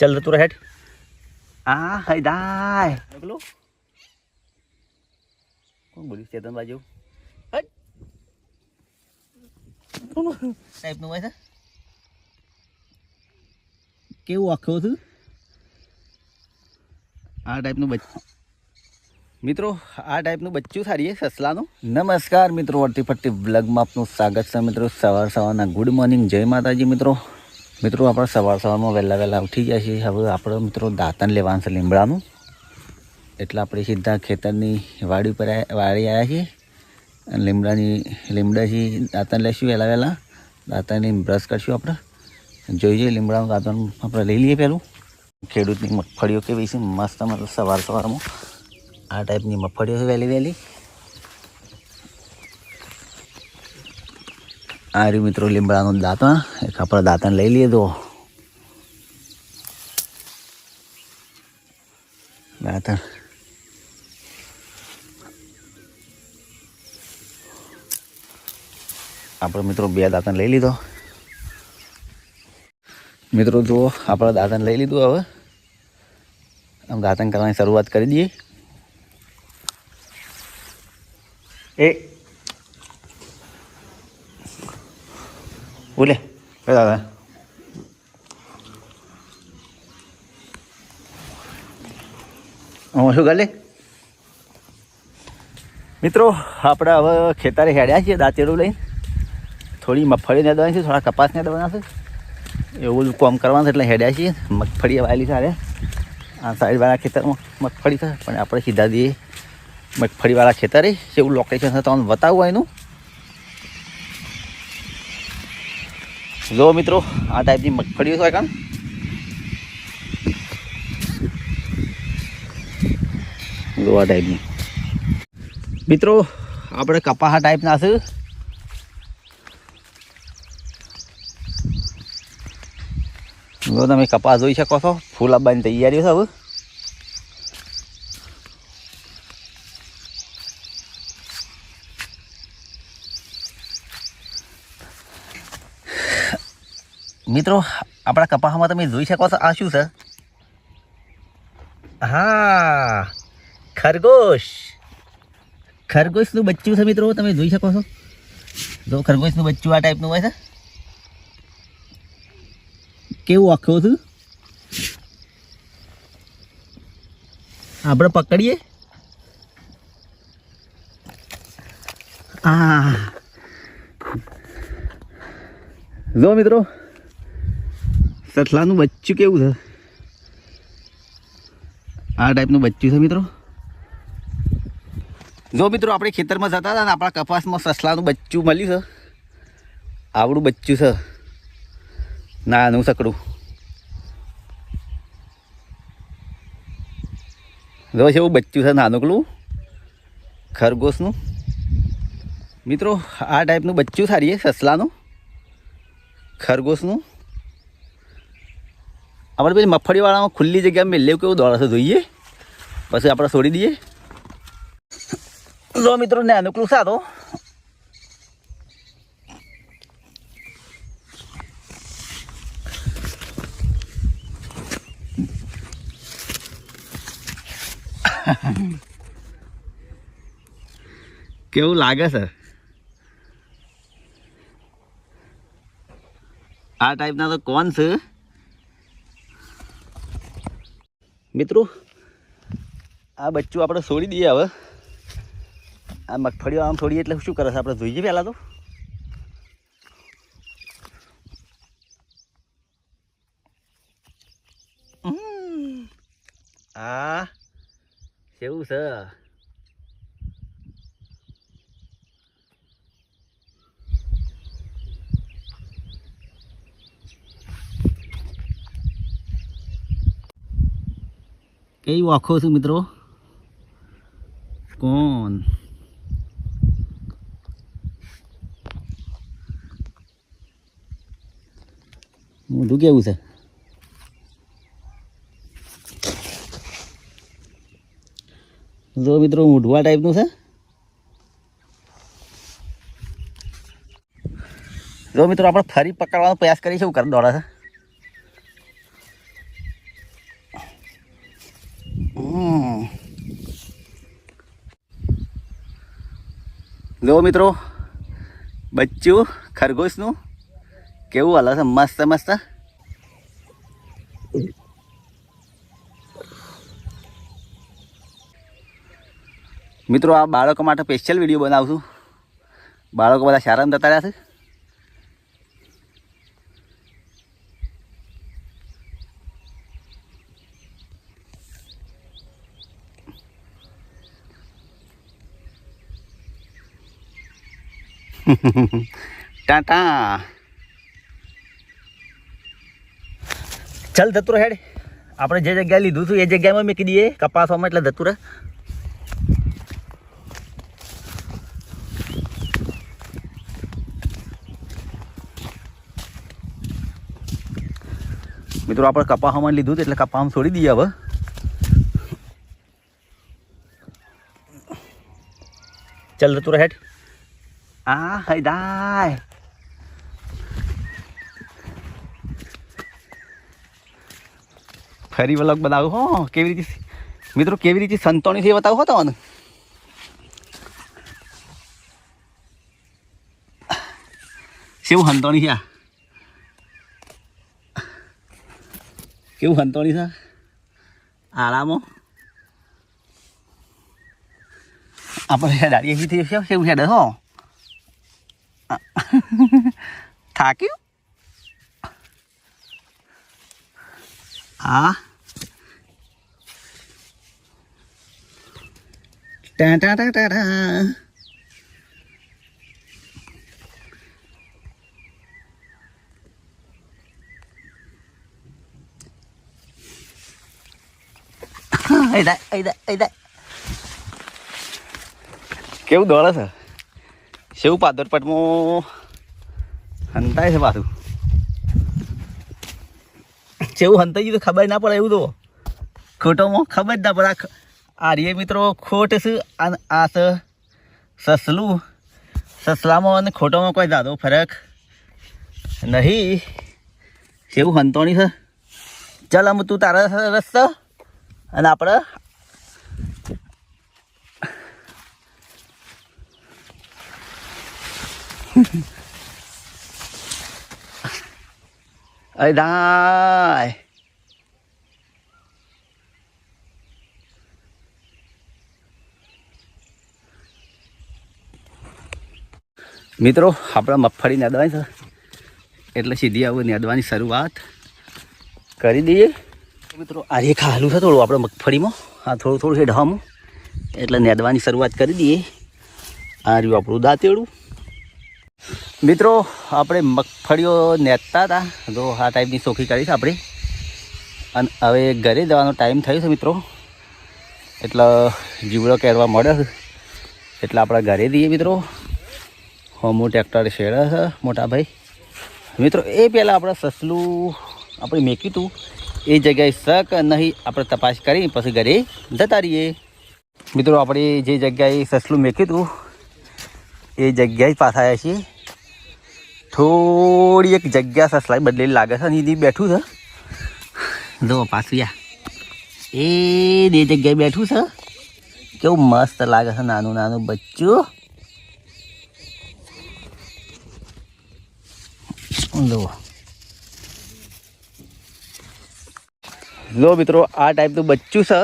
ચાલ તું હેઠ આ હાય દાય પેલું કોણ બોલ્યું ચેતન બાજુ ટાઈપનું હોય છે? કેવું આખું હતું આ ટાઈપનું બચ્ચું મિત્રો આ ટાઈપનું બચ્ચું સારી છે સસલાનું. નમસ્કાર મિત્રો વળતી ફરતી બ્લગમાં આપનું સ્વાગત છે મિત્રો. સવાર સવારના ગુડ મોર્નિંગ જય માતાજી મિત્રો. મિત્રો, આપણે સવાર સવારમાં વહેલા વહેલા ઉઠી ગયા છીએ. હવે આપણે, મિત્રો, દાંતણ લેવાનું છે લીમડાનું. એટલે આપણે સીધા ખેતરની વાડી પર વાળી આવ્યા છીએ. અને લીમડાની, લીમડાથી દાંતણ લઈશું વહેલા વહેલા. દાંતણની બ્રશ કરશું આપણે. જોઈએ લીમડાનું દાંતણ આપણે લઈ લઈએ પહેલું. ખેડૂતની મગફળીઓ કેવી છે? મસ્ત મતલબ સવાર સવારમાં. આ ટાઈપની મગફળીઓ છે વહેલી વહેલી. આ રહ્યું મિત્રો લીમડાનું દાંતણ. એક આપણે દાંતણ લઈ લઈએ તો. દાંતણ. આપણે મિત્રો બે દાંતણ લઈ લીધો. મિત્રો જુઓ, આપણે દાંતણ લઈ લીધું હવે. આમ દાંતણ કરવાની શરૂઆત કરી દઈએ. એ બોલે એ દાદા હું શું કરે મિત્રો આપણે હવે ખેતરે હેડ્યા છીએ દાંતેડું લઈને. થોડી મગફળી ને દવાની છે થોડા કપાસ ને દવાના છે. એવું બધું કોમ કરવાનું છે એટલે હેડ્યા છીએ. મગફળી વાયેલી સારે આ સાઈડવાળા ખેતરમાં મગફળી છે પણ આપણે સીધા દઈએ મગફળીવાળા ખેતરે જેવું લોકેશન છે તમને બતાવવું એનું જો મિત્રો, આ ટાઈપની મગફળીઓ હોય કામ જો આ ટાઈપની મિત્રો, આપણે કપાહા ટાઈપના છે. જો તમે કપાસ જોઈ શકો છો, ફૂલ આવવાની તૈયારીઓ છે હવે. મિત્રો, આપણા કપાસમાં તમે જોઈ શકો છો આ શું છે? હા ખરગોશ. ખરગોશનું બચ્ચું છે મિત્રો, તમે જોઈ શકો છો. જો, ખરગોશનું બચ્ચું આ ટાઈપનું હોય છે. કેવું આખું હતું? આપણે પકડીએ? આ જો મિત્રો સસલાનું બચ્ચું કેવું છે? આ ટાઈપનું બચ્ચું છે મિત્રો. જો મિત્રો આપણે ખેતરમાં જતા હતા ને આપણા કપાસમાં સસલાનું બચ્ચું મળ્યું છે. આવડું બચ્ચું છે. નાનું સકડું. જો એવું બચ્ચું છે નાનકડું ખરગોશનું. મિત્રો, આ ટાઈપનું બચ્ચું સારી છે, સસલાનું. ખરગોશનું. આપણે પછી મગફળીવાળામાં ખુલ્લી જગ્યામાં મેલ્યું કેવું દોડે છે જોઈએ? પછી આપણે છોડી દઈએ. લો મિત્રો ને અનુકૂળ સારો કેવું લાગે છે? આ ટાઈપના તો કોણ છે? મિત્રો, આ બચ્ચું આપણે છોડી દઈએ હવે. આ મગફળીઓ આમ છોડીએ એટલે શું કરે છે? આપણે જોઈએ પહેલાં તો. આ કેવું છે? કેવું આખો છું મિત્રો? કોણ? મોઢું કેવું છે? જો મિત્રો મૂઢવા ટાઈપનું છે. જો મિત્રો, આપણે ફરી પકડવાનો પ્રયાસ કરીશું. કર દોડા છે હમ. જો મિત્રો, બચ્ચું ખરગોશનું કેવું હાલે છે મસ્ત મસ્ત? મિત્રો, આ બાળકો માટે સ્પેશિયલ વીડિયો બનાવું છું. બાળકો બધા સારા જતા રહ્યા છે. ટાટા. ચાલ ધતુર હેડ. આપણે જે જગ્યાએ લીધું હતું એ જગ્યામાં મૂકી દઈએ. કપાસવામાં એટલે ધતુર. મિત્રો, આપણે કપાસમાં લીધું એટલે કપાસમાં છોડી દઈએ હવે. ચાલ ધતુર હેડ આ હૈદાય ફરી વલગ બનાવું હો કેવી રીતે મિત્રો કેવી રીતે સંતોણી છે બતાવું હો તમને? હંતોણી છે કેવું હંતોણી છે આરામો? આપણે દાડી એવી થઈ છે હો? થાક્યું આ ટા ટા ટા ટા ટા. અહીં દા, અહીં દા, અહીં દા. કેવું દોડે છે શેવું પાદર પટમાં હંતાય છે પાછું. કેવું હંતાઈ ગયું તો ખબર ના પડે એવું તો. ખોટોમાં ખબર જ ના પડે. આ રે મિત્રો ખોટ છે અને આ છે સસલું. સસલામાં અને ખોટોમાં કોઈ જાદો ફરક નહીં. કેવું હંતોણી છે. ચાલ આમ તું તારા રસ્તો અને આપણે Ơi. đây મિત્રો, આપણે મગફળી નેદવાની છે. એટલે સીધી આવું નેદવાની શરૂઆત કરી દઈએ. મિત્રો, આ રેખા હાલું છે થોડું આપણે મગફળીમાં. આ થોડું થોડું છે ઢામું એટલે નેદવાની શરૂઆત કરી દઈએ. આ રહ્યું આપણું દાંતેડું. મિત્રો, આપણે મગફળીઓ નેતતા હતા. તો આ ટાઈપની સોખી કરી છે આપણે. અને હવે ઘરે જવાનો ટાઈમ થયો છે મિત્રો. એટલે જીવડો કેરવા મળે એટલે આપણે ઘરે દઈએ મિત્રો. હોમો ટ્રેક્ટર શેડે છે, મોટા મિત્રો, એ પહેલાં આપણે સસલું આપણે મેક્યું હતું. એ જગ્યાએ શક નહીં, આપણે તપાસ કરી, પછી ઘરે જતા રહીએ. મિત્રો, આપણે જે જગ્યાએ સસલું મેક્યું હતું, એ જગ્યાએ પાછા આવ્યા છીએ. થોડી એક જગ્યા છે સસલાઈ બદલેલી લાગે છે અને બેઠું છે. જો પાછું યા. એ બે જગ્યાએ બેઠું છે. કેવું મસ્ત લાગે છે નાનું નાનું બચ્ચું. લો લો મિત્રો, આ ટાઈપનું બચ્ચું છે.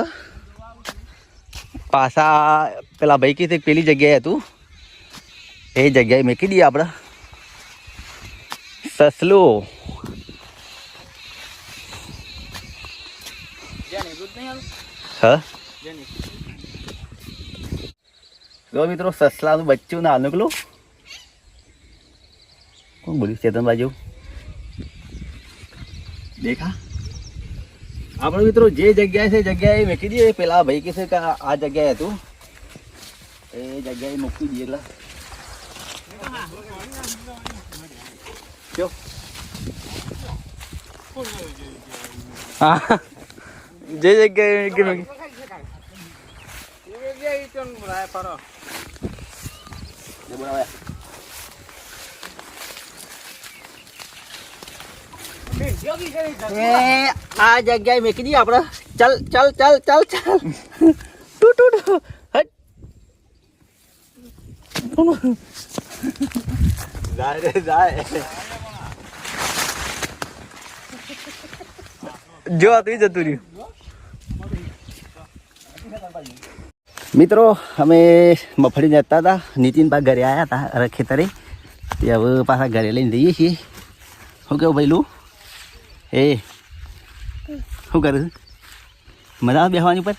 પાછા પેલા ભાઈ કીધું પેલી જગ્યાએ હતું. એ જગ્યાએ મેકી દઈએ આપણે. સસલું. જો મિત્રો, સસલાનું બચ્ચું ના અનુકલું કોણ બોલ્યું? ચેતન બાજુ. દેખા. આપણે મિત્રો, જે જગ્યાએ છે જગ્યાએ મૂકી દઈએ. પેલા ભાઈ કે છે કે આ જગ્યાએ હતું. એ જગ્યાએ મૂકી દઈએ એટલે. કયો હા જે જગ્યાએ. એ આ જગ્યાએ મેકી દઈએ આપણે ચાલ ચાલ ચાલ ચાલ ચાલ ટૂટ ટુ ટુ હટ જાય રે જાય જો તું જતું રહ્યું મિત્રો, અમે મફળી જતા હતા. નીતિનભાઈ ઘરે આવ્યા હતા અરે ખેતરે. તે હવે પાછા ઘરે લઈને જઈએ છીએ. શું કેવું ભાઈલું? એ, શું કરું મજા આવે બેસવાની ઉપર?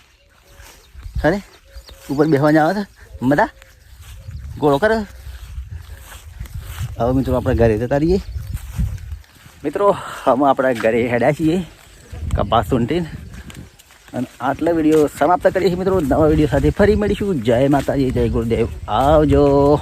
અરે, ઉપર બેસવાની આવે છે? મજા? ગોળો કર? હવે મિત્રો આપણે ઘરે જતા રહીએ. મિત્રો, અમે આપણા ઘરે હેડ્યા છીએ. કપાસ સૂંટીને અને આટલા વીડિયો સમાપ્ત કરીએ છીએ મિત્રો. નવા વીડિયો સાથે ફરી મળીશું. જય માતાજી, જય ગુરુદેવ. આવજો.